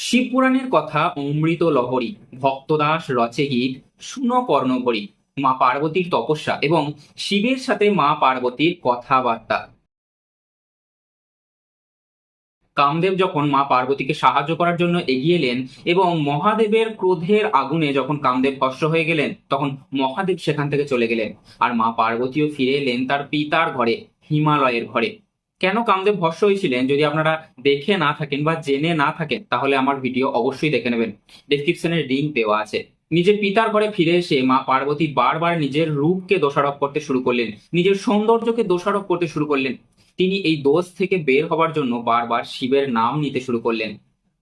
শিবপুরাণের কথা অমৃত লহরী, ভক্তদাস রচে গীত শুনো কর্ণভরি মা পার্বতীর তপস্যা এবং শিবের সাথে মা পার্বতীর কথাবার্তা। কামদেব যখন মা পার্বতীকে সাহায্য করার জন্য এগিয়ে এলেন এবং মহাদেবের ক্রোধের আগুনে যখন কামদেব ভস্ম হয়ে গেলেন, তখন মহাদেব সেখান থেকে চলে গেলেন। আর মা পার্বতীও ফিরে এলেন তার পিতার ঘরে, হিমালয়ের ঘরে। কেন কামদেব ভস্ম হয়েছিলেন যদি আপনারা দেখে না থাকেন বা জেনে না থাকেন, তাহলে আমার ভিডিও অবশ্যই দেখে নেবেন। ডেসক্রিপশনে লিঙ্ক দেওয়া আছে। নিজের পিতার ঘরে ফিরে এসে মা পার্বতী বারবার নিজের রূপকে দোষারোপ করতে শুরু করলেন। নিজের সৌন্দর্যকে দোষারোপ করতে শুরু করলেন। তিনি এই দোষ থেকে বের হবার জন্য বারবার শিবের নাম নিতে শুরু করলেন।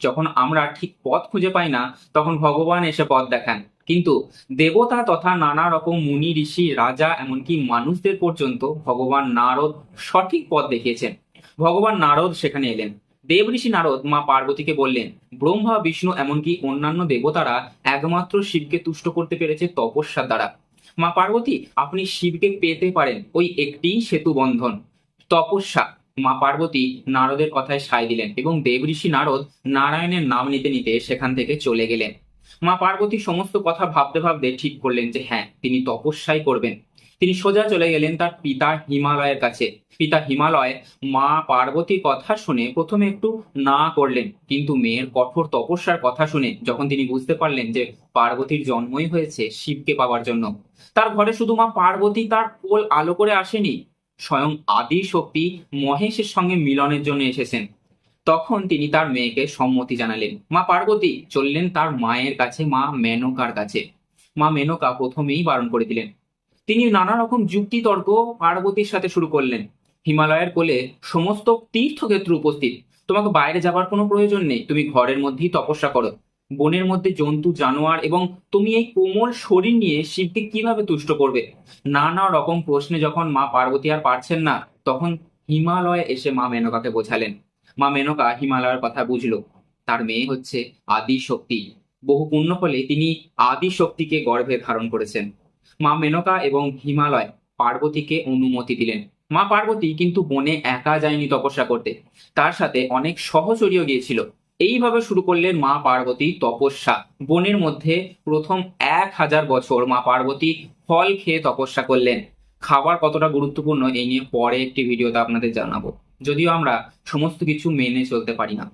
যখন আমরা ঠিক পথ খুঁজে পাই না, তখন ভগবান এসে পথ দেখান। কিন্তু দেবতা তথা নানা রকম মুনি, ঋষি, রাজা এমনকি মানুষদের পর্যন্ত ভগবান নারদ সঠিক পথ দেখিয়েছেন। ভগবান নারদ সেখানে এলেন। দেব ঋষি নারদ মা পার্বতীকে বললেন, ব্রহ্মা, বিষ্ণু এমনকি অন্যান্য দেবতারা একমাত্র শিবকে তুষ্ট করতে পেরেছে তপস্যার দ্বারা। মা পার্বতী, আপনি শিবকে পেতে পারেন ওই একটি সেতু বন্ধন। তপস্যা। মা পার্বতী নারদের কথায় সায় দিলেন এবং দেব ঋষি নারদ নারায়ণের নাম নিতে নিতে সেখান থেকে চলে গেলেন। মা পার্বতী সমস্ত কথা ভাবতে ভাবতে ঠিক করলেন যে হ্যাঁ তিনি তপস্যাই করবেন। তিনি সোজা চলে গেলেন তার পিতা হিমালয়ের কাছে। পিতা হিমালয় মা পার্বতীর কথা শুনে প্রথমে একটু না করলেন, কিন্তু মেয়ের কঠোর তপস্যার কথা শুনে যখন তিনি বুঝতে পারলেন যে পার্বতীর জন্মই হয়েছে শিবকে পাওয়ার জন্য, তার ঘরে শুধু মা পার্বতী তার কোল আলো করে আসেনি, স্বয়ং আদি শক্তি মহেশের সঙ্গে মিলনের জন্য এসেছেন। তখন তিনি তার মেয়েকে সম্মতি জানালেন। মা পার্বতী চললেন তার মায়ের কাছে, মা মেনকার কাছে। মা মেনকা প্রথমেই বারণ করে দিলেন। তিনি নানা রকম যুক্তি তর্ক পার্বতীর সাথে শুরু করলেন। হিমালয়ের কোলে সমস্ত তীর্থক্ষেত্র উপস্থিত। তোমাকে বাইরে যাবার কোনো প্রয়োজন নেই। তুমি ঘরের মধ্যেই তপস্যা করো। বনের মধ্যে জন্তু, জানোয়ার এবং তুমি এই কোমল শরীর নিয়ে শিবকে কীভাবে তুষ্ট করবে? নানা রকম প্রশ্নে যখন মা পার্বতী আর পারছেন না, তখন হিমালয়ে এসে মা মেনকাকে বোঝালেন। মা মেনকা হিমালয়ের কথা বুঝলো। তার মেয়ে হচ্ছে আদি শক্তি বহু পুণ্য ফলে তিনি আদি শক্তিকে গর্ভে ধারণ করেছেন। মা মেনকা এবং হিমালয় পার্বতীকে অনুমতি দিলেন। মা পার্বতী কিন্তু বনে একা যায়নি তপস্যা করতে। তার সাথে অনেক সহচরীও গিয়েছিল। এইভাবে শুরু করলেন মা পার্বতী তপস্যা। বনের মধ্যে প্রথম এক হাজার বছর মা পার্বতী ফল খেয়ে তপস্যা করলেন। খাবার কতটা গুরুত্বপূর্ণ, এই নিয়ে পরে একটি ভিডিওতে আপনাদের জানাব। যদিও আমরা সমস্ত কিছু মেনে চলতে পারি না।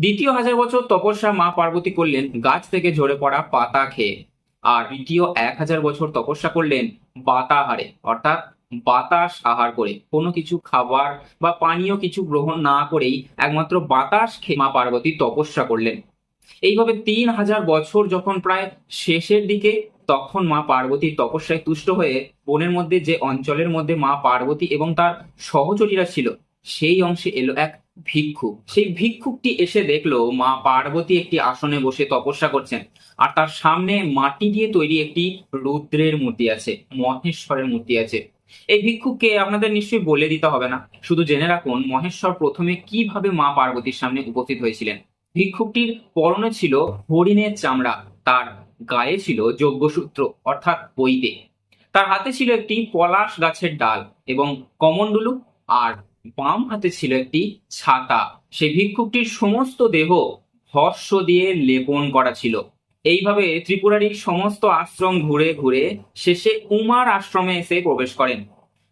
দ্বিতীয় হাজার বছর তপস্যা মা পার্বতী করলেন গাছ থেকে ঝরে পড়া পাতা খেয়ে। আর দ্বিতীয় এক হাজার বছর তপস্যা করলেন বাতাহারে, অর্থাৎ বাতাস আহার করে। কোনো কিছু খাবার বা পানীয় কিছু গ্রহণ না করেই একমাত্র বাতাস খেয়ে মা পার্বতী তপস্যা করলেন। এইভাবে তিন হাজার বছর যখন প্রায় শেষের দিকে, তখন মা পার্বতীর তপস্যায় তুষ্ট হয়ে বনের মধ্যে যে অঞ্চলের মধ্যে মা পার্বতী এবং তার সহচরীরা ছিল সেই অংশে এলো এক ভিক্ষুক সেই ভিক্ষুকটি এসে দেখল মা পার্বতী একটি আসনে বসে তপস্যা করছেন। আর তার সামনে মাটি দিয়ে তৈরি একটি রুদ্রের মূর্তি আছে, মহেশ্বরের মূর্তি আছে। এই ভিক্ষুককে আপনাদের নিশ্চয়ই বলে দিতে হবে না। শুধু জেনে রাখুন, মহেশ্বর প্রথমে কীভাবে মা পার্বতীর সামনে উপস্থিত হয়েছিলেন। ভিক্ষুকটির পরনে ছিল হরিণের চামড়া, তার গায়ে ছিল যজ্ঞসূত্র, অর্থাৎ বইতে। তার হাতে ছিল একটি পলাশ গাছের ডাল এবং কমণ্ডলু আর বাম হাতে ছিল একটি ছাতা। সেই ভিক্ষুকটির সমস্ত দেহ ভস্য দিয়ে লেপন করা ছিল। এইভাবে ত্রিপুরারির সমস্ত আশ্রম ঘুরে ঘুরে শেষে উমার আশ্রমে এসে প্রবেশ করেন।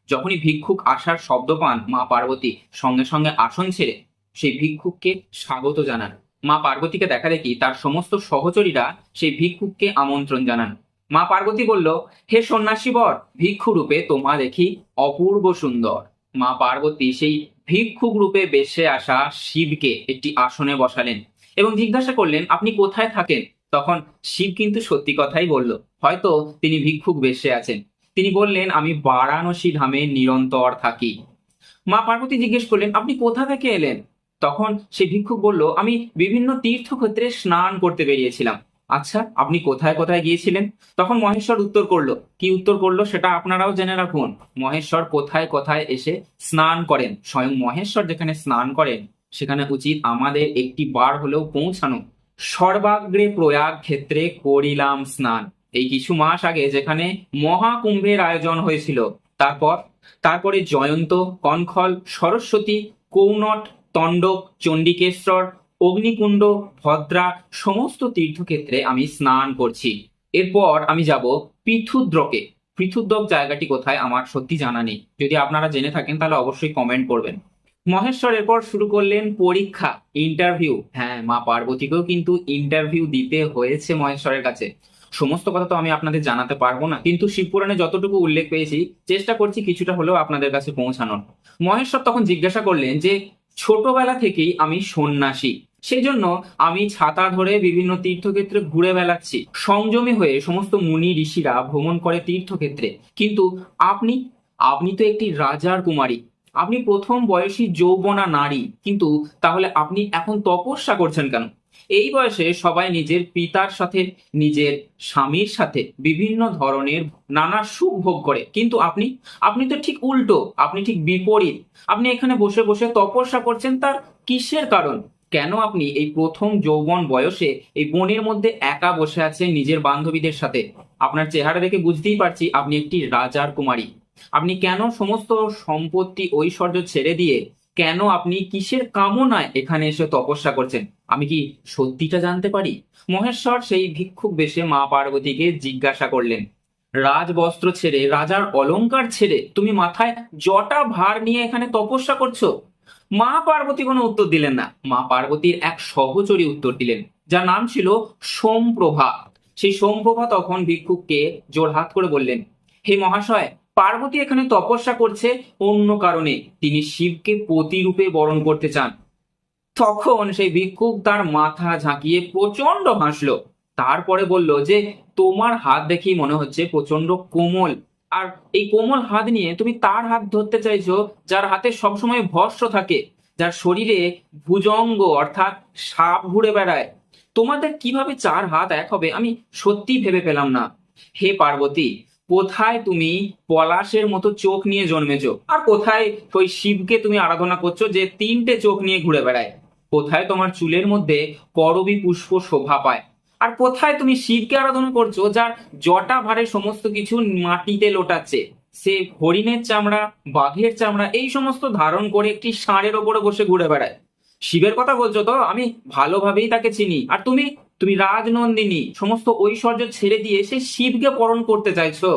যখনই ভিক্ষুক আসার শব্দ পান মা পার্বতী সঙ্গে সঙ্গে আসন ছেড়ে সেই ভিক্ষুককে স্বাগত জানান। মা পার্বতীকে দেখা দেখি তার সমস্ত সহচরীরা সেই ভিক্ষুককে আমন্ত্রণ জানান। মা পার্বতী বলল, হে সন্ন্যাসী বর ভিক্ষু রূপে তোমা দেখি অপূর্ব সুন্দর। মা পার্বতী সেই ভিক্ষুক রূপে বেশে আসা শিবকে একটি আসনে বসালেন এবং জিজ্ঞাসা করলেন, আপনি কোথায় থাকেন? তখন শিব কিন্তু সত্যি কথাই বলল, হয়তো তিনি ভিক্ষুক বেশে আছেন। তিনি বললেন, আমি বারাণসী ধামে নিরন্তর থাকি। মা পার্বতী জিজ্ঞেস করলেন, আপনি কোথা থেকে এলেন? তখন সেই ভিক্ষুক বলল, আমি বিভিন্ন তীর্থক্ষেত্রে স্নান করতে বেরিয়েছিলাম। আচ্ছা আপনি কোথায় কোথায় গিয়েছিলেন? তখন মহেশ্বর উত্তর করল। কি উত্তর করল সেটা আপনারাও জেনে রাখুন। মহেশ্বর কোথায় কোথায় এসে স্নান করেন? স্বয়ং মহেশ্বর যেখানে স্নান করেন, সেখানে উচিত আমাদের একটি বার হলেও পৌঁছানো। সর্বাগ্রে প্রয়াগ ক্ষেত্রে করিলাম স্নান। এই কিছু মাস আগে যেখানে মহাকুম্ভের আয়োজন হয়েছিল, তারপর, তারপরে জয়ন্ত, কনখল, সরস্বতী, কৌনট তণ্ডক চণ্ডিকেশ্বর অগ্নিকুণ্ড, ভদ্রা, সমস্ত তীর্থক্ষেত্রে আমি স্নান করছি। এরপর আমি যাব পৃথুদ্রকে। পৃথুদ্রক জায়গাটি কোথায় আমার সত্যি জানা নেই। যদি আপনারা জেনে থাকেন, তাহলে অবশ্যই কমেন্ট করবেন। মহেশ্বর এরপর শুরু করলেন পরীক্ষা ইন্টারভিউ হ্যাঁ মা পার্বতীকেও কিন্তু ইন্টারভিউ দিতে হয়েছে মহেশ্বরের কাছে। সমস্ত কথা তো আমি আপনাদের জানাতে পারব না। কিন্তু শিবপুরাণে যতটুকু উল্লেখ পেয়েছি, চেষ্টা করছি কিছুটা হলেও আপনাদের কাছে পৌঁছানোর। মহেশ্বর তখন জিজ্ঞাসা করলেন যে, ছোটবেলা থেকেই আমি সন্ন্যাসী। সেই জন্য আমি ছাতা ধরে বিভিন্ন তীর্থক্ষেত্রে ঘুরে বেড়াচ্ছি। সংযমী হয়ে সমস্ত মুনি ঋষিরা ভ্রমণ করে তীর্থক্ষেত্রে। কিন্তু আপনি আপনি তো একটি রাজার কুমারী। আপনি প্রথম বয়সী যৌবনা নারী। কিন্তু তাহলে আপনি এখন তপস্যা করছেন কেন? এই বয়সে সবাই নিজের পিতার সাথে, নিজের স্বামীর সাথে বিভিন্ন ধরনের নানা সুখ ভোগ করে। কিন্তু আপনি আপনি তো ঠিক উল্টো, আপনি ঠিক বিপরীত। আপনি এখানে বসে বসে তপস্যা করছেন, তার কিসের কারণ? কেন আপনি এই প্রথম যৌবন বয়সে এই বনের মধ্যে একা বসে আছেন নিজের বান্ধবীদের সাথে? আপনার চেহারা দেখে বুঝতেই পারছি আপনি একটি রাজার কুমারী। আপনি কেন সমস্ত সম্পত্তি ঐশ্বর্য ছেড়ে দিয়ে কেন আপনি কিসের কামনায় এখানে এসে তপস্যা করছেন? আমি কি সত্যিটা জানতে পারি? মহেশ্বর সেই ভিক্ষুক বেশে মা পার্বতীকে জিজ্ঞাসা করলেন, রাজবস্ত্র ছেড়ে, রাজার অলংকার ছেড়ে তুমি মাথায় জটা ভার নিয়ে এখানে তপস্যা করছ? মা পার্বতী কোনো উত্তর দিলেন না। মা পার্বতীর এক সহচরী উত্তর দিলেন, যার নাম ছিল সোমপ্রভা। সেই সোমপ্রভা তখন ভিক্ষুককে জোরহাত করে বললেন, হে মহাশয়, পার্বতী এখানে তপস্যা করছে অন্য কারণে। তিনি শিবকে প্রতিরূপে বরণ করতে চান। তখন সেই ভিক্ষুক তার মাথা ঝাঁকিয়ে প্রচণ্ড হাসলো। তারপরে বলল যে, তোমার হাত দেখেই মনে হচ্ছে প্রচণ্ড কোমল। আর এই কোমল হাত নিয়ে তুমি তার হাত ধরতে চাইছো, যার হাতে সবসময় ভস্য থাকে, যার শরীরে ভুজঙ্গ অর্থাৎ সাপ ঘুরে বেড়ায়। তোমাদের কীভাবে চার হাত এক হবে আমি সত্যি ভেবে পেলাম না। হে পার্বতী, কোথায় তুমি পলাশের মতো চোখ নিয়ে জন্মেছো? আর কোথায় ওই শিবকে তুমি আরাধনা করছ যে তিনটে চোখ নিয়ে ঘুরে বেড়ায়? কোথায় তোমার চুলের মধ্যে করবী পুষ্প শোভা পায়? আর কোথায় তুমি শিবকে আরাধনা করছ, যার জটা ভারে সমস্ত কিছু মাটিতে লোটাচ্ছে। সে হরিণের চামড়া, বাঘের চামড়া, এই সমস্ত ধারণ করে একটি ষাঁড়ের ওপরে বসে ঘুরে বেড়ায়। শিবের কথা বলছো তো? আমি ভালোভাবেই তাকে চিনি। আর তুমি তুমি রাজনন্দিনী, সমস্ত ঐশ্বর্য ছেড়ে দিয়ে সে শিবকে পরণ করতে চাইছো।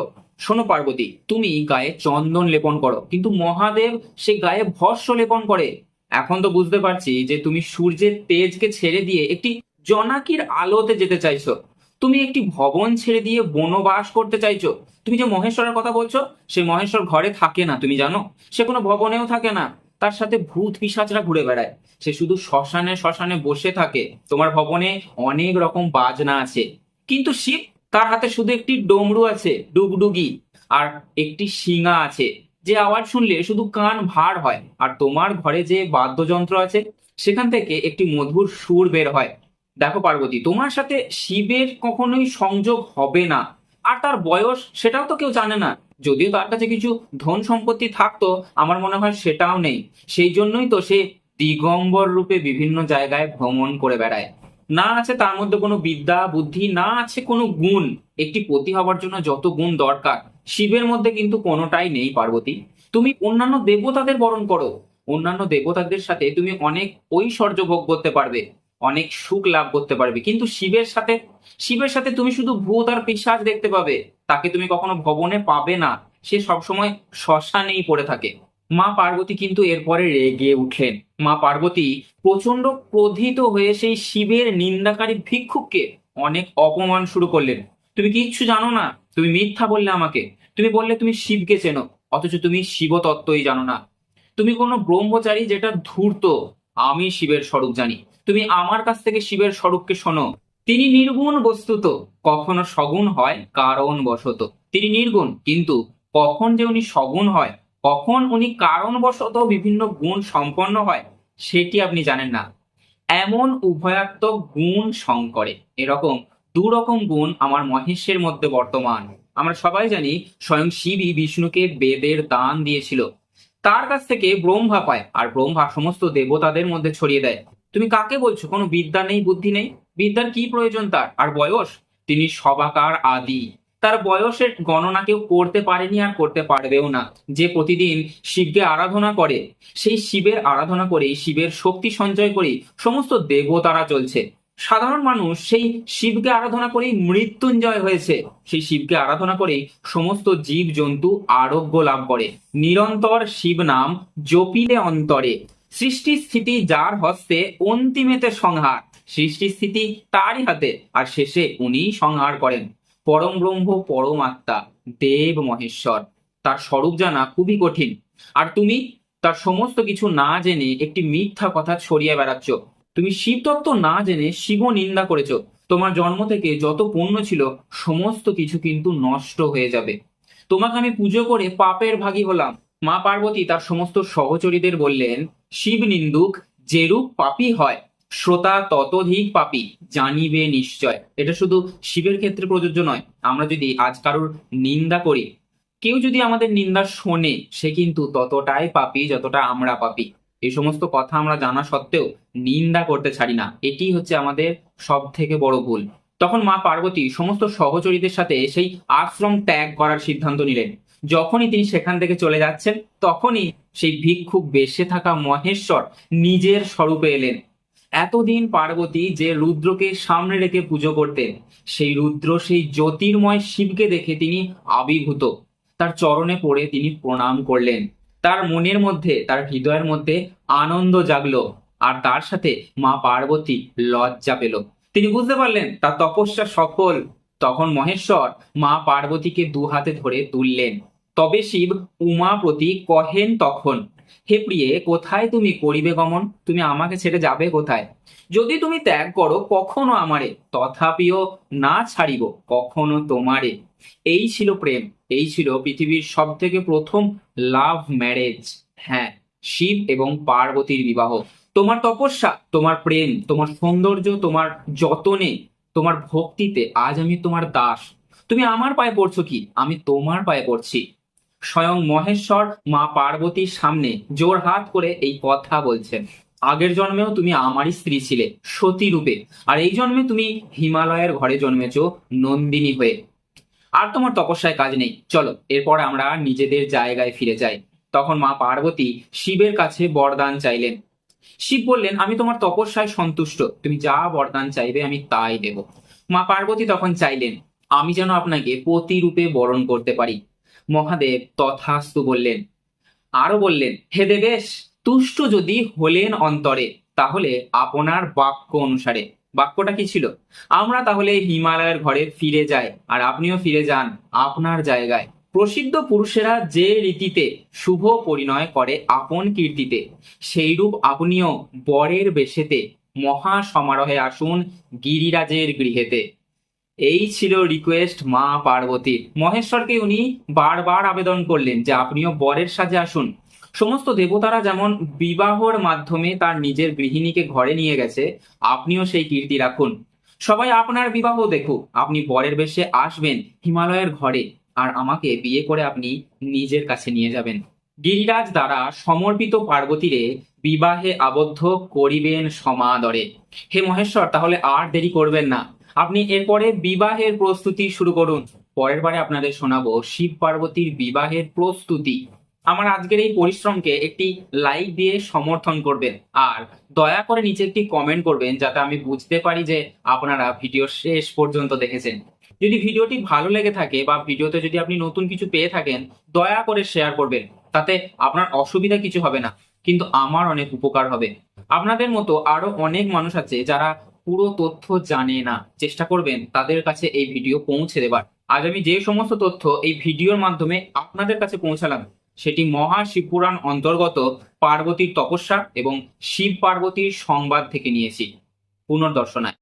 শোনো পার্বতী, তুমি গায়ে চন্দন লেপন করো, কিন্তু মহাদেব সে গায়ে ভস্য লেপন করে। এখন তো বুঝতে পারছি যে তুমি সূর্যের তেজকে ছেড়ে দিয়ে একটি জনাকির আলোতে যেতে চাইছো। তুমি একটি ভবন ছেড়ে দিয়ে বনবাস করতে চাইছো। তুমি যে মহেশ্বরের কথা বলছো, সে মহেশ্বর ঘরে থাকে না, তুমি জানো? সে কোনো ভবনেও থাকে না। তার সাথে ভূত পিসাচরা ঘুরে বেড়ায়। সে শুধু শ্মশানে শ্মশানে বসে থাকে। তোমার ভবনে অনেক রকম বাজনা আছে। কিন্তু শিব, তার হাতে শুধু একটি ডমরু আছে, ডুগডুগি, আর একটি শিঙা আছে। যে আওয়াজ শুনলে শুধু কান ভার হয়। আর তোমার ঘরে যে বাদ্যযন্ত্র আছে, সেখান থেকে একটি মধুর সুর বের হয়। দেখো পার্বতী, তোমার সাথে শিবের কখনোই সংযোগ হবে না। আর তার বয়স সেটাও তো কেউ জানে না। যদিও তার কাছে কিছু ধন সম্পত্তি থাকতো, আমার মনে হয় সেটাও নেই। সেই জন্যই তো সে দিগম্বর রূপে বিভিন্ন জায়গায় ভ্রমণ করে বেড়ায়। না আছে তার মধ্যে কোনো বিদ্যা, বুদ্ধি, না আছে কোনো গুণ। একটি পতি হবার জন্য যত গুণ দরকার, শিবের মধ্যে কিন্তু কোনোটাই নেই পার্বতী। তুমি অন্যান্য দেবতাদের বরণ করো। অন্যান্য দেবতাদের সাথে তুমি অনেক ঐশ্বর্য ভোগ করতে পারবে। অনেক সুখ লাভ করতে পারবে। কিন্তু শিবের সাথে শিবের সাথে তুমি শুধু ভূত আর পিশাচ দেখতে পাবে। তাকে তুমি কখনো ভবনে পাবে না। সে সবসময় শ্মশানেই পড়ে থাকে। মা পার্বতী কিন্তু এরপরে রেগে উঠলেন মা পার্বতী প্রচণ্ড ক্রোধিত হয়ে সেই শিবের নিন্দাকারী ভিক্ষুককে অনেক অপমান শুরু করলেন। তুমি কিচ্ছু জানো না? তুমি মিথ্যা বললে আমাকে। তুমি বললে তুমি শিবকে চেনো, অথচ তুমি শিবতত্ত্বই জানো না। তুমি কোনো ব্রহ্মচারী যেটা ধূর্ত, আমি শিবের স্বরূপ জানি। তুমি আমার কাছ থেকে শিবের স্বরূপকে শোনো। তিনি নির্গুণ বস্তুত, কখনো সগুণ হয় কারণ বশত তিনি নির্গুণ, কিন্তু কখন যে উনি সগুণ হয়, কখন উনি কারণবশত বিভিন্ন গুণ সম্পন্ন হয়, সেটি আপনি জানেন না। এমন উভয়াত্মক গুণ শঙ্করে এরকম দু রকম গুণ আমার মহেশের মধ্যে বর্তমান। আমরা সবাই জানি স্বয়ং শিবই বিষ্ণুকে বেদের দান দিয়েছিল। তার কাছ থেকে ব্রহ্মা পায়, আর ব্রহ্মা সমস্ত দেবতাদের মধ্যে ছড়িয়ে দেয়। তুমি কাকে বলছো? কোনো বিদ্যা নেই, বুদ্ধি নেই? বিদ্যার কি প্রয়োজন তার? আর বয়স? তিনি সবাকার আদি। তার বয়সের গণনা কেউ করতে পারেনি আর করতে পারবেও না। যে প্রতিদিন শিবকে আরাধনা করে, সেই শিবের আরাধনা করেই, শিবের শক্তি সঞ্চয় করেই সমস্ত দেবতারা চলছে। সাধারণ মানুষ সেই শিবকে আরাধনা করেই মৃত্যুঞ্জয় হয়েছে। সেই শিবকে আরাধনা করেই সমস্ত জীব জন্তু আরোগ্য লাভ করে। নিরন্তর শিব নাম জপিলে অন্তরে। সৃষ্টি স্থিতি যার হস্তে অন্তিমেতে সংহার। সৃষ্টি স্থিতি তারই হাতে, আর শেষে উনি সংহার করেন। পরম ব্রহ্ম, পরম আত্মা, দেব মহেশ্বর। তার স্বরূপ জানা খুবই কঠিন। আর তুমি তার সমস্ত কিছু না জেনে একটি মিথ্যা কথা ছড়িয়ে বেড়াচ্ছ। তুমি শিব তত্ত্ব না জেনে শিব নিন্দা করেছ। তোমার জন্ম থেকে যত পুণ্য ছিল, সমস্ত কিছু কিন্তু নষ্ট হয়ে যাবে। তোমাকে আমি পুজো করে পাপের ভাগী হলাম। মা পার্বতী তার সমস্ত সহচরীদের বললেন শিব নিন্দুক যেরূপ পাপী হয়, শ্রোতা ততোধিক পাপী, জানিবে নিশ্চয়। এটা শুধু শিবের ক্ষেত্রে প্রযোজ্য নয়, আমরা যদি আজ কারোর নিন্দা করি, কেউ যদি আমাদের নিন্দা শোনে, সে কিন্তু ততটাই পাপী যতটা আমরা পাপী। এই সমস্ত কথা আমরা জানা সত্ত্বেও নিন্দা করতে ছাড়ি না। এটি হচ্ছে আমাদের সব থেকে বড় ভুল। তখন মা পার্বতী সমস্ত সহচরীদের সাথে সেই আশ্রম ত্যাগ করার সিদ্ধান্ত নিলেন। যখনই তিনি সেখান থেকে চলে যাচ্ছেন, তখনই সেই ভিক্ষুক বেশে থাকা মহেশ্বর নিজের স্বরূপে এলেন। এতদিন পার্বতী যে রুদ্রকে সামনে রেখে পুজো করতেন, সেই রুদ্র সেই জ্যোতির্ময় শিবকে দেখে তিনি আবির্ভূত। তার চরণে পড়ে তিনি প্রণাম করলেন। তার মনের মধ্যে, তার হৃদয়ের মধ্যে আনন্দ জাগলো আর তার সাথে মা পার্বতী লজ্জা পেল। তিনি বুঝতে পারলেন, তার তপস্যা সফল। তখন মহেশ্বর মা পার্বতীকে দু হাতে ধরে তুললেন। তবে শিব, উমা, প্রতি কহেন তখন, হে প্রিয়ে, কোথায় তুমি করিবে গমন? তুমি আমাকে ছেড়ে যাবে কোথায়? যদি তুমি ত্যাগ করো, কখনো আমারে? তথাপিও না ছাড়িব, কখনো তোমারে। এই ছিল প্রেম, এই ছিল পৃথিবীর সব থেকে প্রথম লাভ ম্যারেজ হ্যাঁ শিব এবং পার্বতীর বিবাহ। তোমার তপস্যা, তোমার প্রেম, তোমার সৌন্দর্য, তোমার যতনে তোমার ভক্তিতে আজ আমি তোমার দাস। তুমি আমার পায়ে পড়ছো কি? আমি তোমার পায়ে পড়ছি। স্বয়ং মহেশ্বর মা পার্বতীর সামনে জোর হাত করে এই কথা বলছেন। আগের জন্মেও তুমি আমারই স্ত্রী ছিলে সতী রূপে আর এই জন্মে তুমি হিমালয়ের ঘরে জন্মেছ, নন্দিনী হয়ে। আর তোমার তপস্যায় কাজ নেই। চলো, এরপর আমরা নিজেদের জায়গায় ফিরে যাই। তখন মা পার্বতী শিবের কাছে বরদান চাইলেন। শিব বললেন, আমি তোমার তপস্যায় সন্তুষ্ট। তুমি যা বরদান চাইবে, আমি তাই দেব। মা পার্বতী তখন চাইলেন, আমি যেন আপনাকে পতিরূপে বরণ করতে পারি। মহাদেব তথাস্তু বললেন আরও বললেন, হে দেবেশ, তুষ্ট যদি হলেন অন্তরে, তাহলে আপনার বাক্য অনুসারে। বাক্যটা কি ছিল? আমরা তাহলে হিমালয়ের ঘরে ফিরে যাই, আর আপনিও ফিরে যান আপনার জায়গায়। প্রসিদ্ধ পুরুষেরা যে রীতিতে শুভ পরিণয় করে আপন কীর্তিতে, সেইরূপ আপনিও বরের বেশেতে মহা সমারোহে আসুন গিরিরাজের গৃহেতে। এই ছিল রিকোয়েস্ট মা পার্বতীর। মহেশ্বরকে উনি বারবার আবেদন করলেন যে আপনিও বরের সাজে আসুন। সমস্ত দেবতারা যেমন বিবাহর মাধ্যমে তার নিজের গৃহিণীকে ঘরে নিয়ে গেছে, আপনিও সেই কীর্তি রাখুন। সবাই আপনার বিবাহ দেখুক। আপনি বরের বেশে আসবেন হিমালয়ের ঘরে। আর আমাকে বিয়ে করে আপনি নিজের কাছে নিয়ে যাবেন। গিরিরাজ দ্বারা সমর্পিত পার্বতীরে বিবাহে আবদ্ধ করিবেন সমাদরে। হে মহেশ্বর, তাহলে আর দেরি করবেন না। আপনি এরপরে বিবাহের প্রস্তুতি শুরু করুন। পরের বারে আপনাদের শোনাবো শিব পার্বতীর বিবাহের প্রস্তুতি। আমার আজকের এই পরিশ্রমকে একটি লাইক দিয়ে সমর্থন করবেন আর দয়া করে নিচে একটি কমেন্ট করবেন যাতে আমি বুঝতে পারি যে আপনারা ভিডিও শেষ পর্যন্ত দেখেছেন। যদি ভিডিওটি ভালো লেগে থাকে বা ভিডিওতে যদি আপনি নতুন কিছু পেয়ে থাকেন, দয়া করে শেয়ার করবেন। তাতে আপনার অসুবিধা কিছু হবে না, কিন্তু আমার অনেক উপকার হবে। আপনাদের মতো আরও অনেক মানুষ আছে যারা পুরো তথ্য জানে না। চেষ্টা করবেন তাদের কাছে এই ভিডিও পৌঁছে দেবার। আজ আমি যে সমস্ত তথ্য এই ভিডিওর মাধ্যমে আপনাদের কাছে পৌঁছালাম, সেটি মহা শিবপুরাণ অন্তর্গত পার্বতীর তপস্যা এবং শিব পার্বতীর সংবাদ থেকে নিয়েছি। পুনর্দর্শনায়।